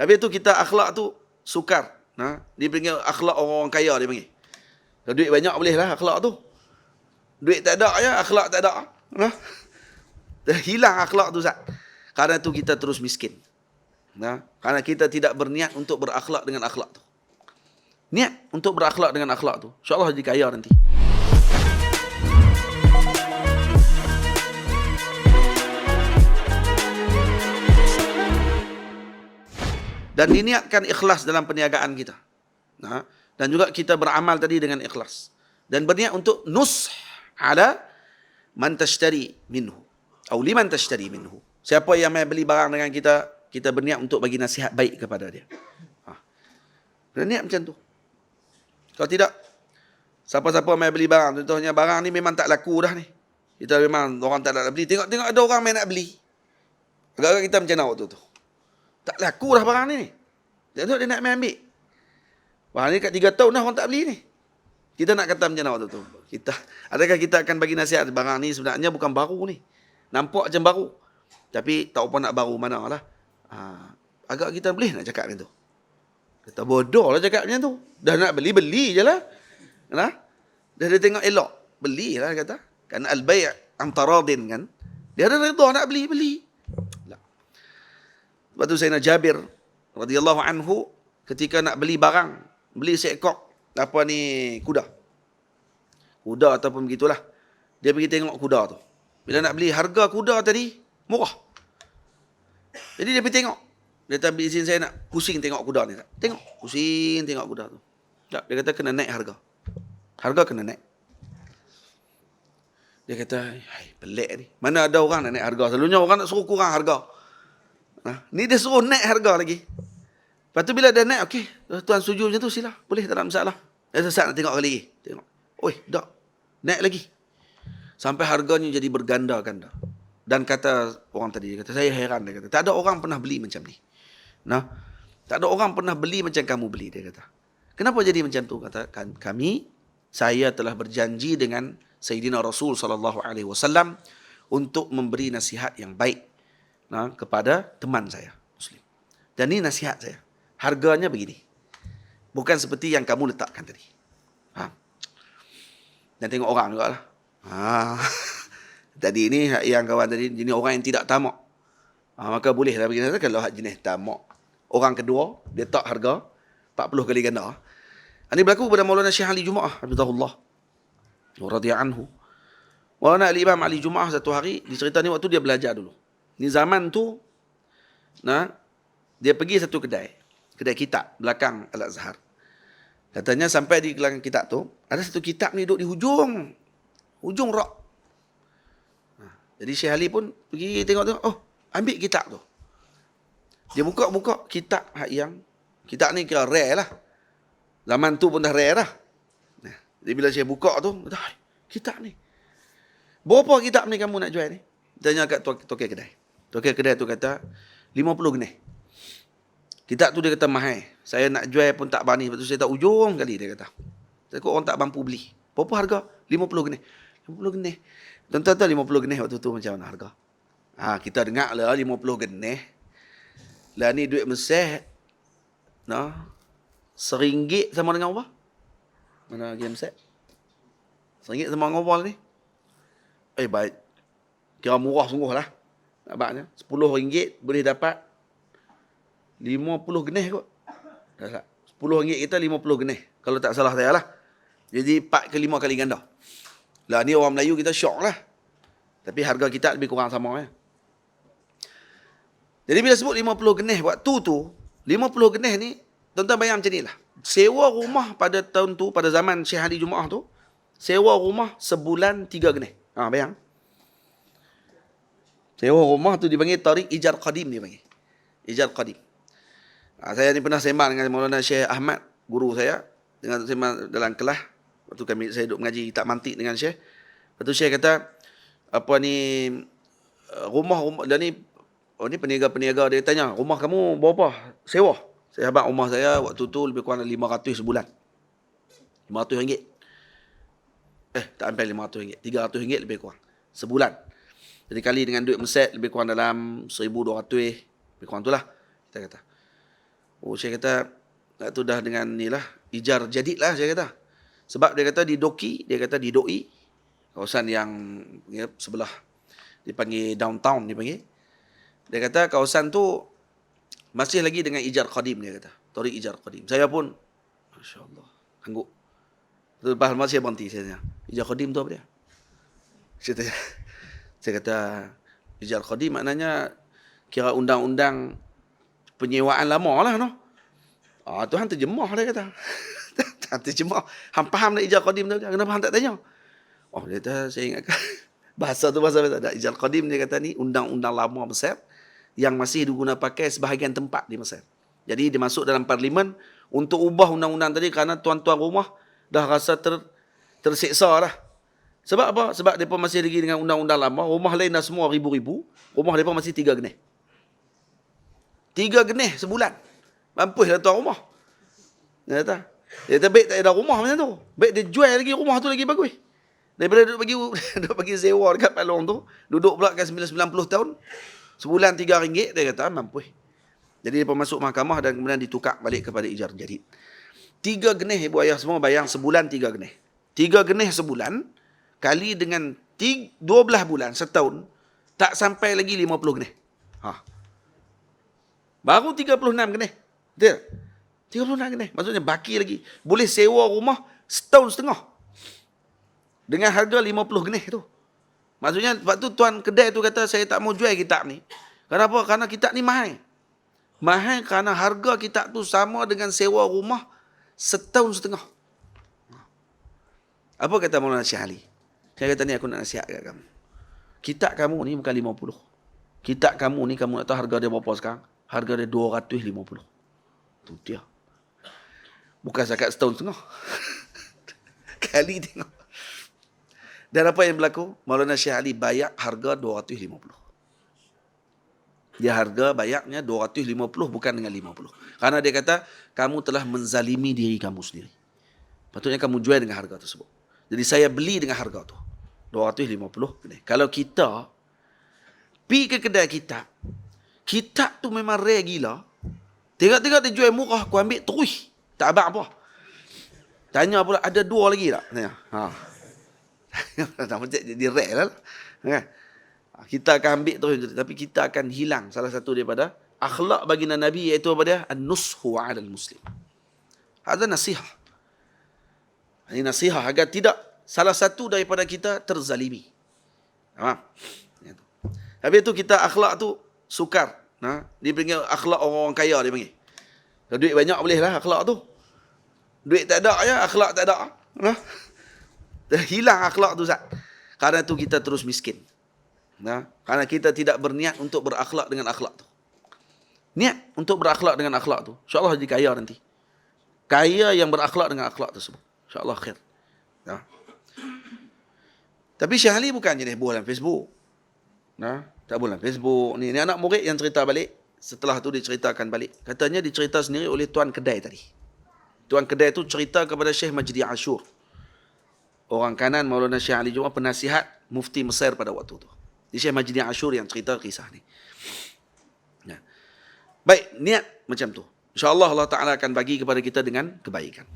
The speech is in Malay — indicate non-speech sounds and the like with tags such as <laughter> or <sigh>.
Habis tu kita akhlak tu sukar. Ha? Dia panggil akhlak orang kaya dia panggil. Kalau duit banyak boleh lah akhlak tu. Duit tak ada ya, akhlak tak ada. Ha? Hilang akhlak tu Zat. Karena tu kita terus miskin. Ha? Karena kita tidak berniat untuk berakhlak dengan akhlak tu. Niat untuk berakhlak dengan akhlak tu. InsyaAllah jadi kaya nanti. Dan diniatkan ikhlas dalam perniagaan kita. Ha? Dan juga kita beramal tadi dengan ikhlas. Dan berniat untuk nus ala man tashtari minhu. Atau liman tashtari minhu. Siapa yang mai beli barang dengan kita, kita berniat untuk bagi nasihat baik kepada dia. Ha. Berniat macam tu. Kalau tidak, siapa-siapa mai beli barang, contohnya barang ni memang tak laku dah ni. Kita memang orang tak nak beli. Tengok-tengok ada orang mai nak beli. Agak-agak kita macam mana waktu tu. Tak laku dah barang ni. Dia tu dia nak main ambil. Barang ni kat tiga tahun dah orang tak beli ni. Kita nak kata macam mana waktu tu? Kita, adakah kita akan bagi nasihat barang ni sebenarnya bukan baru ni. Nampak macam baru. Tapi tak apa nak baru mana lah. Ha, agak kita boleh nak cakap macam tu. Kata bodoh lah cakap macam tu. Dah nak beli, beli je lah. Nah? Dah dia tengok elok. Beli lah kata. Kan al-bay' antaradin kan. Dia ada reda nak beli, beli. Lepas tu Sayyidina Jabir radhiyallahu anhu ketika nak beli barang, beli seekor apa ni kuda. Kuda ataupun begitulah. Dia pergi tengok kuda tu. Bila nak beli harga kuda tadi murah. Jadi dia pergi tengok. Dia kata izin saya nak pusing tengok kuda ni. Tengok, pusing tengok kuda tu. Tak, dia kata kena naik harga. Harga kena naik. Dia kata, hai, pelik ni. Mana ada orang nak naik harga. Selalunya orang nak suruh kurang harga. Nah, ni dia suruh naik harga lagi. Lepas tu bila dia naik, okey, tuan setuju macam tu sila. Boleh, tak ada masalah. Dia sesat nak tengok kali lagi. Tengok. Oi, dak. Naik lagi. Sampai harganya jadi berganda-ganda. Dan kata orang tadi, kata, saya heran. Dia kata, tak ada orang pernah beli macam ni. Nah, tak ada orang pernah beli macam kamu beli, dia kata. Kenapa jadi macam tu? Kata kami, saya telah berjanji dengan Sayyidina Rasul sallallahu alaihi wasallam untuk memberi nasihat yang baik nah, kepada teman saya muslim. Dan ini nasihat saya. Harganya begini. Bukan seperti yang kamu letakkan tadi. Ha. Dan tengok orang juga lah. Ha. <laughs> tadi ini yang kawan tadi, jenis orang yang tidak tamak. Ha, maka bolehlah begini. Kalau jenis tamak. Orang kedua, dia tak harga 40 kali ganda. Ini berlaku kepada Maulana Syekh Ali Jumaah. Habibullah. Radiyah anhu. Maulana Ali Imam Ali Jumaah satu hari, dicerita ni waktu dia belajar dulu. Ni zaman tu nah dia pergi satu kedai, kedai kitab belakang Al-Azhar. Katanya sampai di belakang kitab tu, ada satu kitab ni duduk di hujung. Hujung rak. Nah, jadi Syekh Ali pun pergi tengok tu, oh, ambil kitab tu. Dia buka-buka kitab yang kitab ni kira rare lah. Zaman tu pun dah rare. Nah, jadi bila saya buka tu, kitab ni. Berapa kitab ni kamu nak jual ni? Tanya kat tokek kedai. Tokek kedai tu kata 50 genih. Kitab tu dia kata mahal. Saya nak jual pun tak berani. Sebab tu saya tak ujung kali dia kata. Takut orang tak mampu beli. Berapa harga? 50 genih. 50 genih. Tuan-tuan 50 genih waktu tu macam mana harga? Ha, kita dengar lah 50 genih. Lah ni duit Mesir. Nah, seringgit sama dengan apa? Mana lagi Mesir? Seringgit sama dengan apa ni? Eh baik. Kira murah sungguh lah. Nampaknya. RM10 boleh dapat 50 genih kot. RM10 kita 50 genih. Kalau tak salah saya lah. Jadi 4 ke 5 kali ganda. Lah ni orang Melayu kita syok lah. Tapi harga kita lebih kurang sama ya. Jadi bila sebut 50 genih waktu tu, 50 genih ni, tuan-tuan bayang macam ni lah. Sewa rumah pada tahun tu, pada zaman Syekh Ali Jumaah tu, sewa rumah sebulan 3 genih. Ha, bayang. Sewa rumah tu dipanggil Tariq Ijar Qadim dia panggil. Ijar Qadim. Ha, saya ni pernah sembang dengan Maulana Syekh Ahmad, guru saya. Dengan sembang dalam kelas. Waktu kami saya duduk mengaji tak mantik dengan Syekh. Lepas tu Syekh kata, apa ni, rumah-rumah, dan ni, oh ni peniaga-peniaga dia tanya, rumah kamu berapa? Sewa. Saya habang rumah saya waktu tu lebih kurang 500 sebulan. 500 ringgit. Eh, tak sampai 500 ringgit. 300 ringgit lebih kurang. Sebulan. Jadi kali dengan duit meset lebih kurang dalam 1200 lebih kurang itulah kita kata. Oh, saya kata, tak tu dah dengan ni lah, ijar jadid lah saya kata. Sebab dia kata di Doki, dia kata di Doi, kawasan yang ya, sebelah, dipanggil downtown dipanggil. Dia kata kawasan tu masih lagi dengan ijar qadim dia kata. Tori ijar qadim. Saya pun, Masya Allah, angguk. Lepas masih saya berhenti, saya tanya, ijar qadim tu apa dia? Saya tanya, <laughs> saya kata, ijar qadim maknanya kira undang-undang penyewaan lama lah no. Ah Tuhan terjemah dia kata. <laughs> Tuhan terjemah. Hang faham tak ijal qadim tu? Kenapa hang tak tanya? Oh dia kata saya ingat <laughs> bahasa tu bahasa tak ijal qadim dia kata ni undang-undang lama Mesir yang masih digunakan pakai sebahagian tempat di Mesir. Jadi dia masuk dalam parlimen untuk ubah undang-undang tadi kerana tuan-tuan rumah dah rasa ter, tersiksa dah. Sebab apa? Sebab mereka masih lagi dengan undang-undang lama. Rumah lain dah semua ribu-ribu. Rumah mereka masih tiga genih. Tiga genih sebulan. Mampus lah tuan rumah. Dia kata, dia kata baik tak ada rumah macam tu. Baik dia jual lagi rumah tu lagi bagus. Daripada duduk bagi <laughs> duduk bagi sewa dekat Palong tu, duduk pula kan 90 tahun. Sebulan tiga ringgit, dia kata mampus. Jadi dia masuk mahkamah dan kemudian ditukar balik kepada ijar jadid. Tiga genih ibu ayah semua bayang sebulan tiga genih. Tiga genih sebulan kali dengan dua belah bulan setahun tak sampai lagi lima puluh genih. Ha. Baru tiga puluh enam genih. Betul? Tiga puluh enam genih. Maksudnya baki lagi. Boleh sewa rumah setahun setengah. Dengan harga lima puluh genih tu. Maksudnya sebab tu tuan kedai tu kata saya tak mau jual kitab ni. Kenapa? Karena kitab ni mahal. Mahal kerana harga kitab tu sama dengan sewa rumah setahun setengah. Apa kata Maulana Syekh Ali? Saya kata ni aku nak nasihat kat kamu. Kitab kamu ni bukan 50. Kitab kamu ni kamu nak tahu harga dia berapa sekarang? Harga dia 250. Tu dia. Bukan zakat setahun setengah. <laughs> Kali tengok. Dan apa yang berlaku? Maulana Syekh Ali bayar harga 250. Dia harga bayarnya 250 bukan dengan 50. Karena dia kata, kamu telah menzalimi diri kamu sendiri. Patutnya kamu jual dengan harga tersebut. Jadi saya beli dengan harga tu. 250. Kalau kita pergi ke kedai kitab, kitab tu memang rare gila. Tengok-tengok dia jual murah, aku ambil terus. Tak abang apa. Tanya pula, ada dua lagi tak? Tanya. Ha. <laughs> Macam jadi rare lah. Kan? Kita akan ambil terus tapi kita akan hilang salah satu daripada akhlak baginda Nabi iaitu apa dia? An-nushu 'ala muslim Ada nasihat. Ini nasihat agar tidak salah satu daripada kita terzalimi. Faham? Habis itu kita akhlak tu sukar. Nah, dia panggil akhlak orang-orang kaya dia panggil. Kalau duit banyak boleh lah akhlak tu. Duit tak ada ya, akhlak tak ada. <laughs> Nah. Hilang akhlak tu Zat. Karena tu kita terus miskin. Nah, karena kita tidak berniat untuk berakhlak dengan akhlak tu. Niat untuk berakhlak dengan akhlak tu. InsyaAllah jadi kaya nanti. Kaya yang berakhlak dengan akhlak tersebut. InsyaAllah khair. Nah. Tapi Syahli bukan jenis buah dalam Facebook. Nah, tak boleh Facebook. Ni, ni anak murid yang cerita balik. Setelah tu diceritakan balik. Katanya dicerita sendiri oleh tuan kedai tadi. Tuan kedai tu cerita kepada Syekh Majdi Ashur. Orang kanan Maulana Syekh Ali Jumat penasihat mufti Mesir pada waktu tu. Di Syekh Majdi Ashur yang cerita kisah ni. Ya. Baik, niat macam tu. InsyaAllah Allah Ta'ala akan bagi kepada kita dengan kebaikan.